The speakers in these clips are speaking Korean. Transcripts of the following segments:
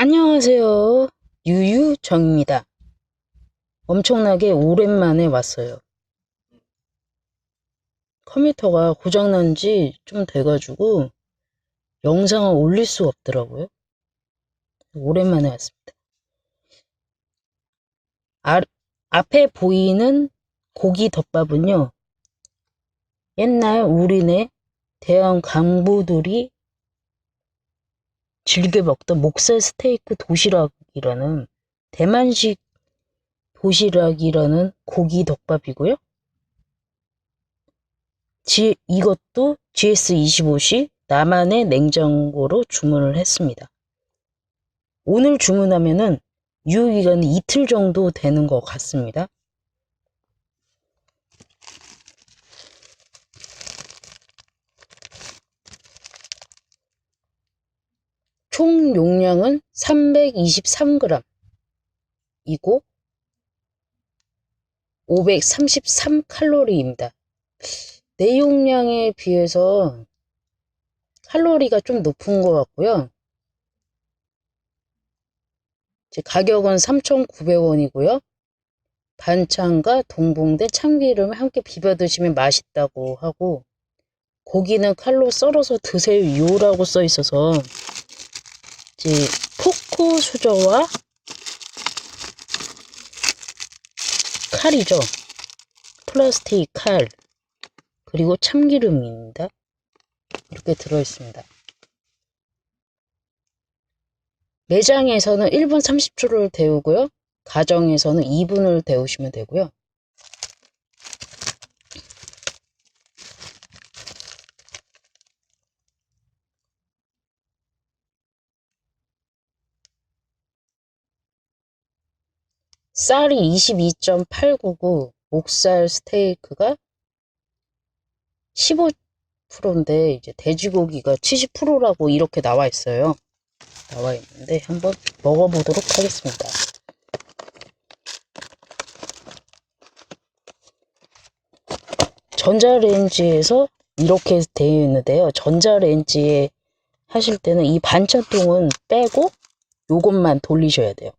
안녕하세요. 유유정입니다. 엄청나게 오랜만에 왔어요. 컴퓨터가 고장난 지 좀 돼가지고 영상을 올릴 수가 없더라고요. 오랜만에 왔습니다. 아, 앞에 보이는 고기 덮밥은요. 옛날 우리네 대형 강부들이 즐겨 먹던 목살 스테이크 도시락이라는 대만식 도시락이라는 고기 덮밥이고요. 지, 이것도 GS25시 나만의 냉장고로 주문을 했습니다. 오늘 주문하면은 유효기간이 이틀 정도 되는 것 같습니다. 총 용량은 323g 이고 533칼로리입니다. 내 용량에 비해서 칼로리가 좀 높은 것 같고요. 가격은 3,900원이고요. 반찬과 동봉된 참기름을 함께 비벼 드시면 맛있다고 하고 고기는 칼로 썰어서 드세요라고 써 있어서 이제 포크 수저와 칼이죠. 플라스틱 칼 그리고 참기름입니다. 이렇게 들어있습니다. 매장에서는 1분 30초를 데우고요. 가정에서는 2분을 데우시면 되고요. 쌀이 22.899, 목살 스테이크가 15%인데 이제 돼지고기가 70%라고 이렇게 나와 있어요. 나와 있는데 한번 먹어보도록 하겠습니다. 전자레인지에서 이렇게 되어 있는데요. 전자레인지에 하실 때는 이 반찬통은 빼고 요것만 돌리셔야 돼요.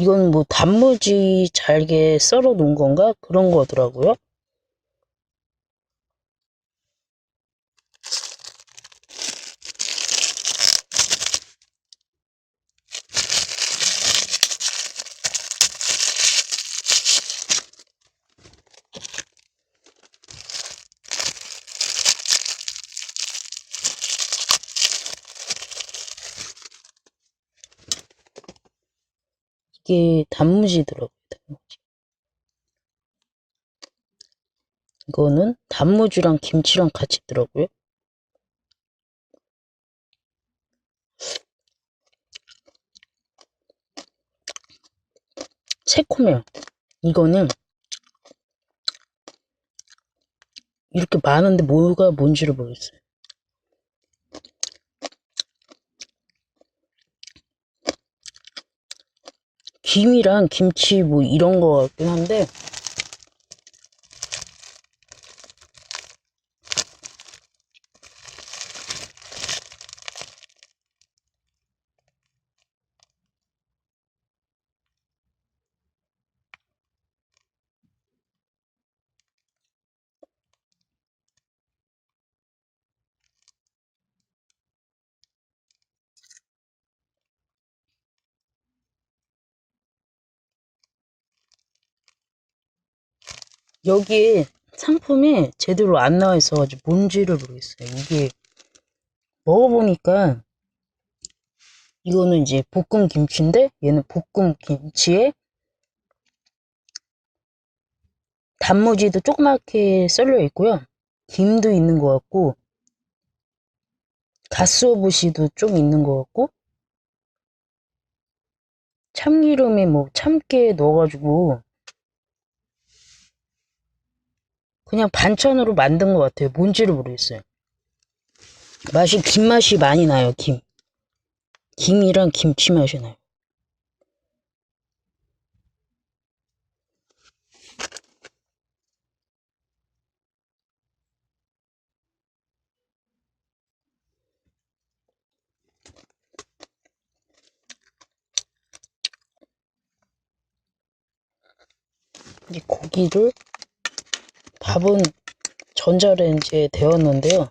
이건 뭐 단무지 잘게 썰어 놓은 건가? 그런 거더라고요. 이게 단무지더라고요, 단무지. 이거는 단무지랑 김치랑 같이 있더라고요. 새콤해요. 이거는 이렇게 많은데 뭐가 뭔지를 모르겠어요. 김이랑 김치 뭐 이런 거 같긴 한데 여기에 상품이 제대로 안 나와 있어가지고 뭔지를 모르겠어요. 이게 먹어보니까 이거는 이제 볶음 김치인데 얘는 볶음 김치에 단무지도 조그맣게 썰려 있고요. 김도 있는 것 같고 가스오부시도 좀 있는 것 같고 참기름에 뭐 참깨 넣어가지고 그냥 반찬으로 만든 것 같아요. 뭔지를 모르겠어요. 맛이 김 맛이 많이 나요. 김. 김이랑 김치 맛이 나요. 이 고기를 밥은 전자레인지에 데웠는데요.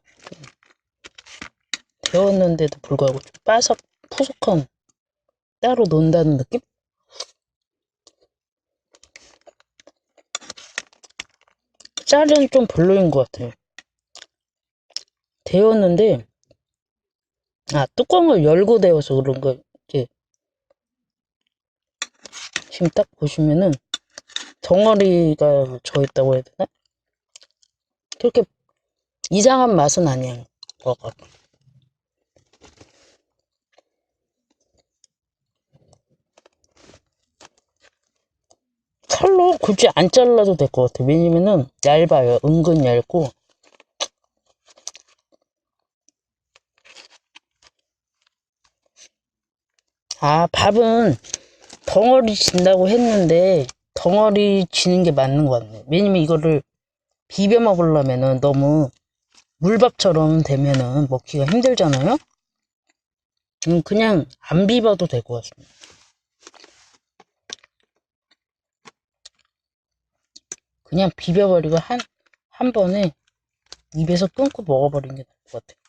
데웠는데도 불구하고 좀 바삭 푸석한 따로 논다는 느낌? 짤은 좀 별로인 것 같아요. 데웠는데 아 뚜껑을 열고 데워서 그런 거 이제 지금 딱 보시면은 덩어리가 져 있다고 해야 되나? 그렇게 이상한 맛은 아니에요. 먹어. 칼로 굳이 안 잘라도 될 것 같아요. 왜냐면은 얇아요. 은근 얇고. 아, 밥은 덩어리 진다고 했는데 덩어리 지는 게 맞는 것 같네. 왜냐면 이거를 비벼 먹으려면은 너무 물밥처럼 되면은 먹기가 힘들잖아요. 음, 그냥 안 비벼도 될 것 같습니다. 그냥 비벼버리고 한, 한 번에 입에서 끊고 먹어버리는 게 나을 것 같아요.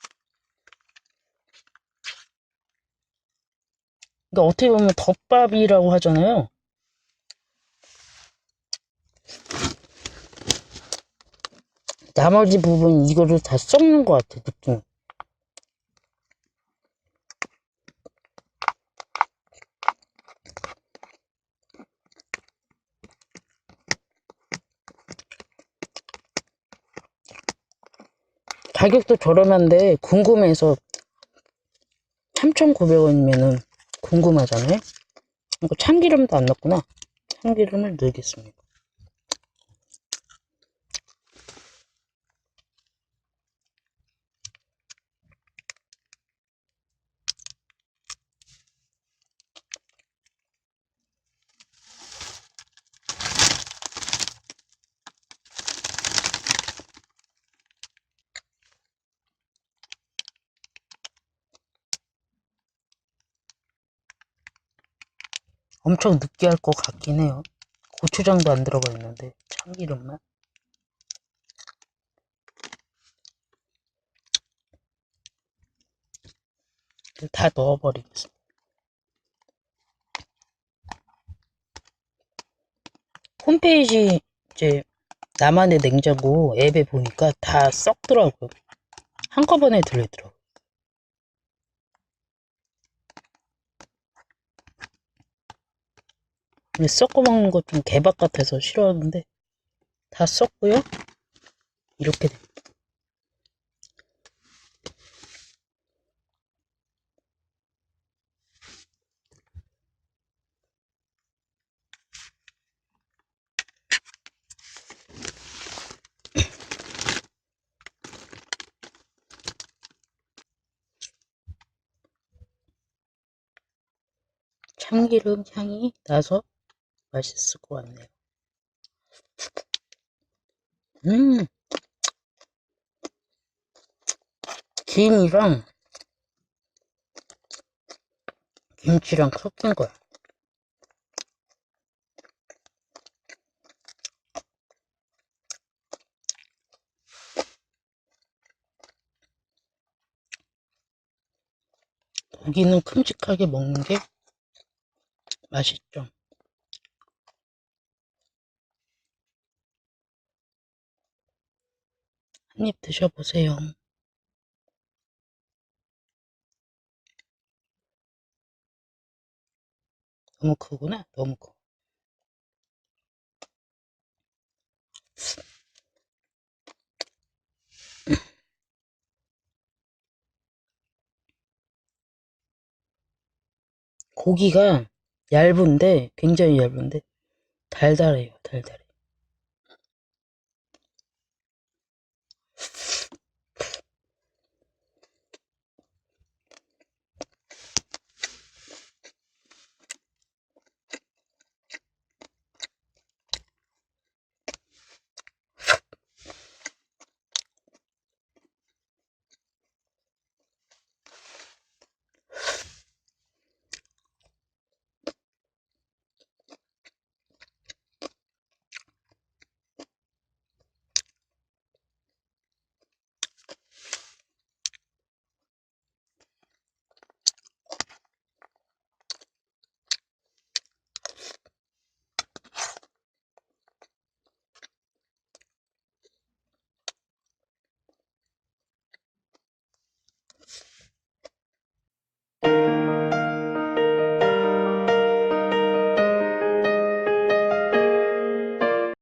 그러니까 어떻게 보면 덮밥이라고 하잖아요. 나머지 부분 이거를 다 썩는 것 같아, 느낌. 가격도 저렴한데 궁금해서 3,900원이면은 궁금하잖아요. 이거 참기름도 안 넣었구나. 참기름을 넣겠습니다. 엄청 느끼할 것 같긴 해요. 고추장도 안 들어가 있는데 참기름만. 다 넣어버리겠습니다. 홈페이지 이제 나만의 냉장고 앱에 보니까 다 썩더라고요. 한꺼번에 들리더라고요. 썩고 먹는 거 좀 개박 같아서 싫어하는데 다 썩고요. 이렇게 돼. 참기름 향이 나서 맛있을 것 같네요. 음, 김이랑 김치랑 섞인 거야. 고기는 큼직하게 먹는 게 맛있죠. 한 입 드셔보세요. 너무 크구나. 너무 커. 고기가 얇은데 굉장히 얇은데 달달해요. 달달해.